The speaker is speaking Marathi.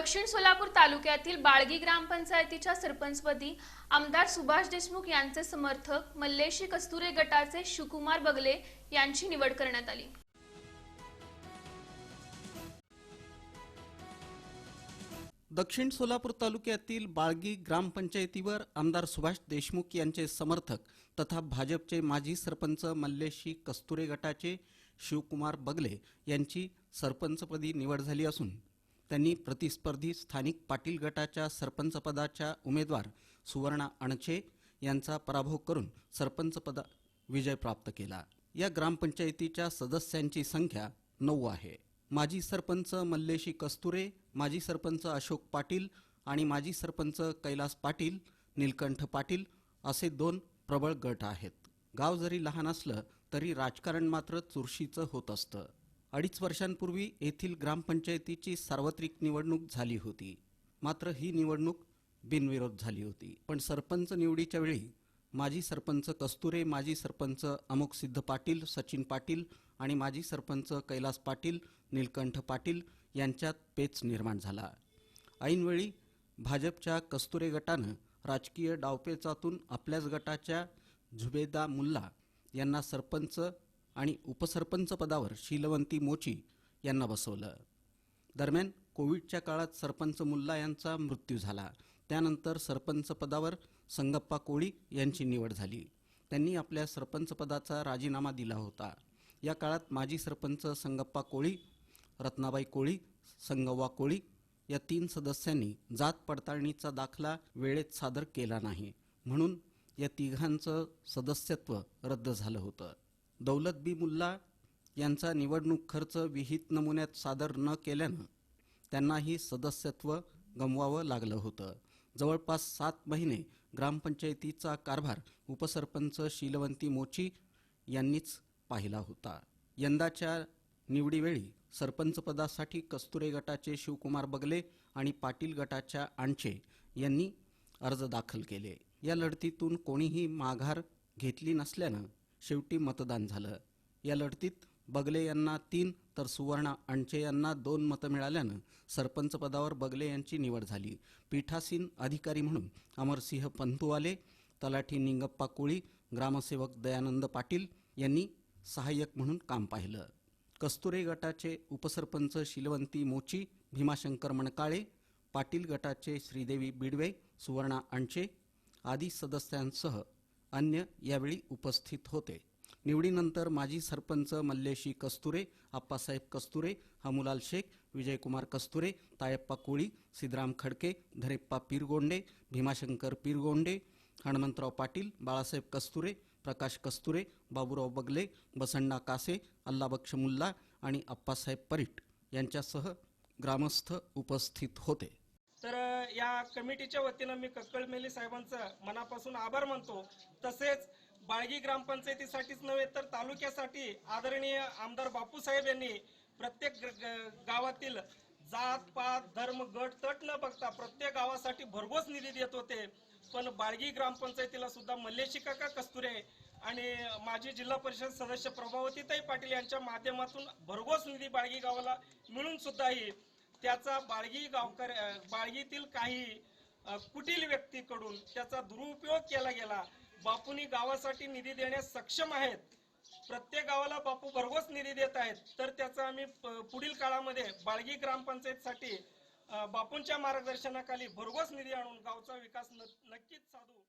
दक्षिण सोलापूर तालुक्यातील बाळगी ग्रामपंचायतीच्या सरपंचपदी आमदार सुभाष देशमुख यांचे समर्थक मल्लेशी कस्तुरे गटाचे शिवकुमार बगले यांची निवड करण्यात आली. दक्षिण सोलापूर तालुक्यातील बाळगी ग्रामपंचायतीवर आमदार सुभाष देशमुख यांचे समर्थक तथा भाजपचे माजी सरपंच मल्लेशी कस्तुरे गटाचे शिवकुमार बगले यांची सरपंचपदी निवड झाली असून त्यांनी प्रतिस्पर्धी स्थानिक पाटील गटाच्या सरपंचपदाच्या उमेदवार सुवर्णा अणचे यांचा पराभव करून सरपंचपदा विजय प्राप्त केला. या ग्रामपंचायतीच्या सदस्यांची संख्या नऊ आहे. माजी सरपंच मल्लेशी कस्तुरे माजी सरपंच अशोक पाटील आणि माजी सरपंच कैलास पाटील नीलकंठ पाटील असे दोन प्रबळ गट आहेत. गाव जरी लहान असलं तरी राजकारण मात्र चुरशीचं होत असतं. अडीच वर्षांपूर्वी येथील ग्रामपंचायतीची सार्वत्रिक निवडणूक झाली होती. मात्र ही निवडणूक बिनविरोध झाली होती. पण सरपंच निवडीच्या वेळी माजी सरपंच कस्तुरे माजी सरपंच अमुक सिद्ध पाटील सचिन पाटील आणि माजी सरपंच कैलास पाटील नीलकंठ पाटील यांच्यात पेच निर्माण झाला. ऐनवेळी भाजपच्या कस्तुरे गटानं राजकीय डावपेचातून आपल्याच गटाच्या झुबेदा मुल्ला यांना सरपंच आणि उपसरपंच पदावर शीलवंती मोची यांना बसवलं. दरम्यान कोविडच्या काळात सरपंच मुल्ला यांचा मृत्यू झाला. त्यानंतर सरपंच पदावर संगप्पा कोळी यांची निवड झाली. त्यांनी आपल्या सरपंच पदाचा राजीनामा दिला होता. या काळात माजी सरपंच संगप्पा कोळी रत्नाबाई कोळी संगव्वा कोळी या तीन सदस्यांनी जात पडताळणीचा दाखला वेळेत सादर केला नाही. म्हणून या तिघांचं सदस्यत्व रद्द झालं होतं. दौलत बी मुल्ला यांचा निवडणूक खर्च विहित नमुन्यात सादर न केल्यानं त्यांनाही सदस्यत्व गमवावं लागलं होतं. जवळपास सात महिने ग्रामपंचायतीचा कारभार उपसरपंच शीलवंती मोची यांनीच पाहिला होता. यंदाच्या निवडीवेळी सरपंचपदासाठी कस्तुरे गटाचे शिवकुमार बगले आणि पाटील गटाच्या आणचे यांनी अर्ज दाखल केले. या लढतीतून कोणीही माघार घेतली नसल्यानं शेवटी मतदान झालं. या लढतीत बगले यांना तीन तर सुवर्णा अणचे यांना दोन मतं मिळाल्यानं सरपंच पदावर बगले यांची निवड झाली. पीठासीन अधिकारी म्हणून अमरसिंह पंतुवाले तलाठी निंगप्पा कोळी ग्रामसेवक दयानंद पाटील यांनी सहाय्यक म्हणून काम पाहिलं. कस्तुरे गटाचे उपसरपंच शिलवंती मोची भीमाशंकर मणकाळे पाटील गटाचे श्रीदेवी बिडवे सुवर्णा अणचे आदी सदस्यांसह अन्य यावेळी उपस्थित होते. निवडीनंतर माजी सरपंच मल्लेशी कस्तुरे आप्पासाहेब कस्तुरे हमुलाल शेख विजयकुमार कस्तुरे तायप्पा कोळी सिद्धराम खडके धरेप्पा पीरगोंडे भीमाशंकर पीरगोंडे हणमंतराव पाटील बाळासाहेब कस्तुरे प्रकाश कस्तुरे बाबूराव बगले बसण्णा कासे अल्लाबक्ष मुल्ला आणि अप्पासाहेब परीट यांच्यासह ग्रामस्थ उपस्थित होते. या कमिटीच्या वतीनं मी कक्कळ मेली साहेबांचं मनापासून आभार मानतो. तसेच बाळगी ग्रामपंचायतीसाठीच नव्हे तर तालुक्यासाठी आदरणीय आमदार बापूसाहेब यांनी प्रत्येक गावातील जात पात धर्म गट तट न बघता प्रत्येक गावासाठी भरघोस निधी देत होते. पण बाळगी ग्रामपंचायतीला सुद्धा मल्लेशी काका कस्तुरे आणि माजी जिल्हा परिषद सदस्य प्रभावतीताई पाटील यांच्या माध्यमातून भरघोस निधी बाळगी गावाला मिळून सुद्धाही त्याचा बाळगी गावकर बाळगीतील काही कुटील व्यक्तीकडून त्याचा दुरुपयोग केला गेला. बापूंनी गावासाठी निधी देण्यास सक्षम आहेत. प्रत्येक गावाला बापू भरघोस निधी देत आहेत. तर त्याचा आम्ही पुढील काळामध्ये बाळगी ग्रामपंचायतसाठी बापूंच्या मार्गदर्शनाखाली भरघोस निधी आणून गावचा विकास नक्कीच साधू.